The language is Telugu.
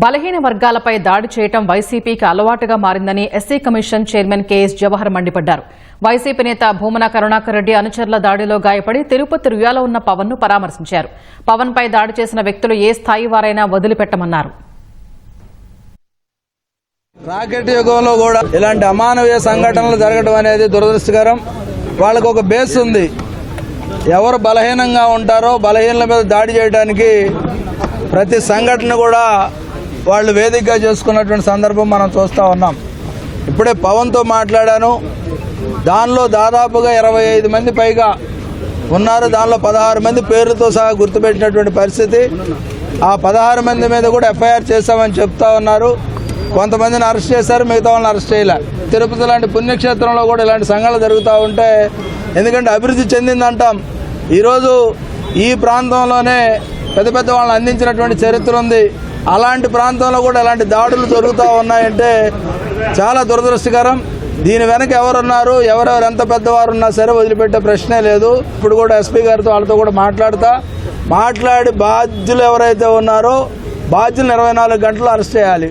బలహీన వర్గాలపై దాడి చేయటం వైసీపీకి అలవాటుగా మారిందని SC commission chairman KS Jawahar మండిపడ్డారు. వైసీపీ నేత భూమన కరుణాకర్ రెడ్డి అనుచరుల దాడిలో గాయపడి తిరుపతి రుయాలో ఉన్న పవన్ను పరామర్శించారు. పవన్ పై దాడి చేసిన వ్యక్తులు ఏ స్థాయి వారైనా వదిలిపెట్టమన్నారు. రాకెట్ యుగంలో కూడా ఇలాంటి అమానవీయ సంఘటనలు జరగడం అనేది దురదృష్టకరం. వాళ్ళకు ఒక బేస్ ఉంది. ఎవరు బలహీనంగా ఉంటారో బలహీనల మీద దాడి చేయడానికి ప్రతి సంఘటన కూడా వాళ్ళు వేదికగా చేసుకున్నటువంటి సందర్భం మనం చూస్తూ ఉన్నాం. ఇప్పుడే పవన్తో మాట్లాడాను. దానిలో దాదాపుగా ఇరవై ఐదు మంది పైగా ఉన్నారు. దానిలో పదహారు మంది పేర్లతో సహా గుర్తుపెట్టినటువంటి పరిస్థితి. ఆ పదహారు మంది మీద కూడా ఎఫ్ఐఆర్ చేశామని చెప్తా ఉన్నారు. కొంతమందిని అరెస్ట్ చేశారు మిగతా వాళ్ళని అరెస్ట్ చేయలే. తిరుపతి లాంటి పుణ్యక్షేత్రంలో కూడా ఇలాంటి సంఘాలు జరుగుతూ ఉంటే ఎందుకంటే అభివృద్ధి చెందిందంటాం. ఈరోజు ఈ ప్రాంతంలోనే పెద్ద పెద్ద వాళ్ళని అందించినటువంటి చరిత్ర ఉంది. అలాంటి ప్రాంతంలో కూడా ఇలాంటి దాడులు జరుగుతూ ఉన్నాయంటే చాలా దురదృష్టకరం. దీని వెనక ఎవరున్నారు ఎవరెవరు ఎంత పెద్దవారు ఉన్నా సరే వదిలిపెట్టే ప్రశ్నే లేదు. ఇప్పుడు కూడా ఎస్పీ గారితో వాళ్ళతో కూడా మాట్లాడతా. మాట్లాడి బాధ్యులు ఎవరైతే ఉన్నారో బాధ్యులను ఇరవై నాలుగు గంటలు అరెస్ట్ చేయాలి.